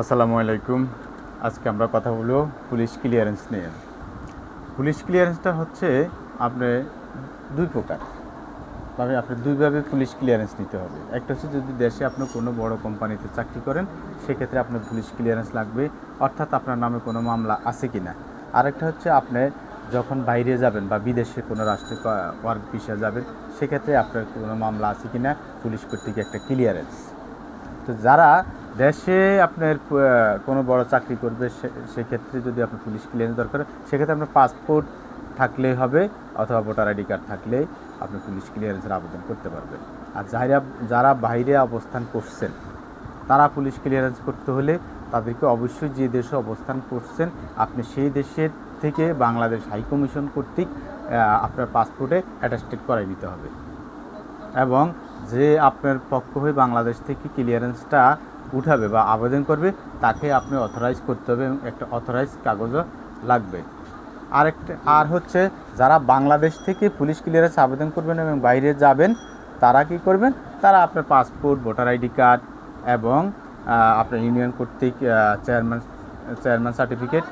আসসালামু আলাইকুম। আজকে আমরা কথা বলব পুলিশ ক্লিয়ারেন্স নিয়ে। পুলিশ ক্লিয়ারেন্সটা হচ্ছে আপনি দুই প্রকার। তবে আপনি দুইভাবে পুলিশ ক্লিয়ারেন্স নিতে হবে। একটা হচ্ছে যদি দেশে আপনি কোনো বড় কোম্পানিতে চাকরি করেন, সেক্ষেত্রে আপনার পুলিশ ক্লিয়ারেন্স লাগবে, অর্থাৎ আপনার নামে কোনো মামলা আছে কি না আরেকটা হচ্ছে আপনি যখন বাইরে যাবেন বা বিদেশে কোনো রাষ্ট্রে ওয়ার্ক ভিসা যাবেন, সেক্ষেত্রে আপনার কোনো মামলা আছে কি না পুলিশ কর্তৃক একটা ক্লিয়ারেন্স তো যারা দেশে আপনার কোনো বড় চাকরি করবে সেক্ষেত্রে যদি আপনার পুলিশ ক্লিয়ারেন্স দরকার সেক্ষেত্রে আপনার পাসপোর্ট থাকলেই হবে, অথবা ভোটার আইডি কার্ড থাকলেই আপনি পুলিশ ক্লিয়ারেন্সের আবেদন করতে পারবেন। আর যারা যারা বাইরে অবস্থান করছেন, তারা পুলিশ ক্লিয়ারেন্স করতে হলে তাদেরকে অবশ্যই যে দেশে অবস্থান করছেন, আপনি সেই দেশের থেকে বাংলাদেশ হাই কমিশন কর্তৃক আপনার পাসপোর্টে অ্যাটাস্টেড করাই নিতে হবে। এবং যে আপনার পক্ষ হয়ে বাংলাদেশ থেকে ক্লিয়ারেন্সটা উঠাবে বা আবেদন করবে, তাকে আপনি অথরাইজ করতে হবে এবং একটা অথরাইজ কাগজও লাগবে। আরেকটা, আর হচ্ছে যারা বাংলাদেশ থেকে পুলিশ ক্লিয়ারেন্স আবেদন করবেন এবং বাইরে যাবেন, তারা কি করবেন? তারা আপনার পাসপোর্ট ভোটার আইডি কার্ড এবং আপনার ইউনিয়ন কর্তৃক চেয়ারম্যান চেয়ারম্যান সার্টিফিকেট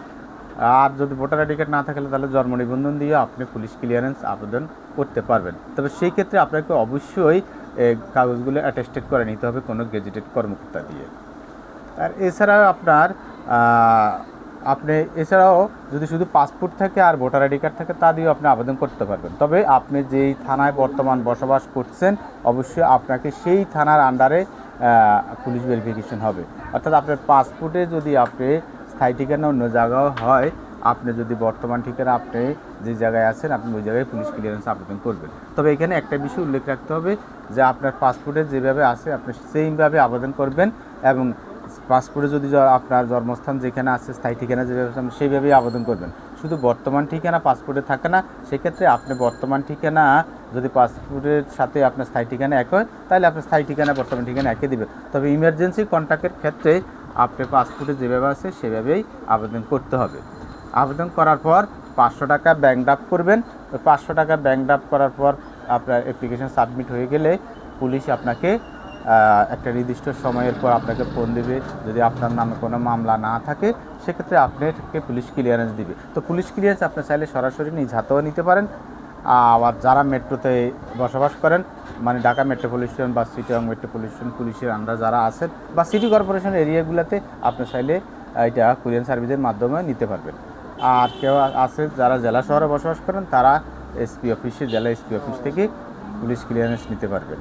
আর যদি ভোটার আইডি কার্ড না থাকলে তাহলে জন্ম নিবন্ধন দিয়ে আপনি পুলিশ ক্লিয়ারেন্স আবেদন করতে পারবেন। তবে সেই ক্ষেত্রে আপনাকে অবশ্যই কাগজগুলো অ্যাটেস্টেড করে নিতে হবে কোনো গেজেটেড কর্মকর্তা দিয়ে। আর এছাড়াও আপনার আপনি, এছাড়াও যদি শুধু পাসপোর্ট থাকে আর ভোটার আইডি কার্ড থাকে, তা দিয়েও আপনি আবেদন করতে পারবেন। তবে আপনি যেই থানায় বর্তমান বসবাস করছেন, অবশ্যই আপনাকে সেই থানার আন্ডারে পুলিশ ভেরিফিকেশন হবে। অর্থাৎ আপনার পাসপোর্টে যদি আপনি স্থায়ী ঠিকানা অন্য জায়গাও হয় আপনি যদি বর্তমান ঠিকানা, আপনি যে জায়গায় আছেন, আপনি ওই জায়গায় পুলিশ ক্লিয়ারেন্স আবেদন করবেন। তবে এখানে একটা বিষয় উল্লেখ রাখতে হবে যে আপনার পাসপোর্টে যেভাবে আছে, আপনি সেইভাবে আবেদন করবেন এবং পাসপোর্টে যদি আপনার জন্মস্থান যেখানে আছে, স্থায়ী ঠিকানা যেভাবে আছে সেইভাবেই আবেদন করবেন। শুধু বর্তমান ঠিকানা পাসপোর্টে থাকে না, সেক্ষেত্রে আপনি বর্তমান ঠিকানা, যদি পাসপোর্টের সাথে আপনার স্থায়ী ঠিকানা এক হয়, তাহলে আপনার স্থায়ী ঠিকানা, বর্তমান ঠিকানা একে দিবে তবে ইমার্জেন্সি কন্ট্যাক্টের ক্ষেত্রে আপনি পাসপোর্টে যেভাবে আছে, সেভাবেই আবেদন করতে হবে। আবেদন করার পর পাঁচশো টাকা ব্যাংক ড্রাফট করবেন। ওই পাঁচশো টাকা ব্যাংক ড্রাফট করার পর আপনার অ্যাপ্লিকেশন সাবমিট হয়ে গেলে পুলিশ আপনাকে একটা নির্দিষ্ট সময়ের পর আপনাকে ফোন দেবে। যদি আপনার নামে কোনো মামলা না থাকে, সেক্ষেত্রে আপনাকে পুলিশ ক্লিয়ারেন্স দিবে। তো পুলিশ ক্লিয়ারেন্স আপনি চাইলে সরাসরি নিজ হাতেও নিতে পারেন। আবার যারা মেট্রোতে বসবাস করেন মানে ঢাকা মেট্রোপলিটন বা সিটিং মেট্রোপলিটন পুলিশের আন্ডার যারা আছেন বা সিটি কর্পোরেশন এরিয়াগুলোতে, আপনি চাইলে এটা কুরিয়ান সার্ভিসের মাধ্যমে নিতে পারবেন। আর কেউ আছে যারা জেলা শহরে বসবাস করেন, তারা এসপি অফিসে জেলা এসপি অফিস থেকে পুলিশ ক্লিয়ারেন্স নিতে পারবেন।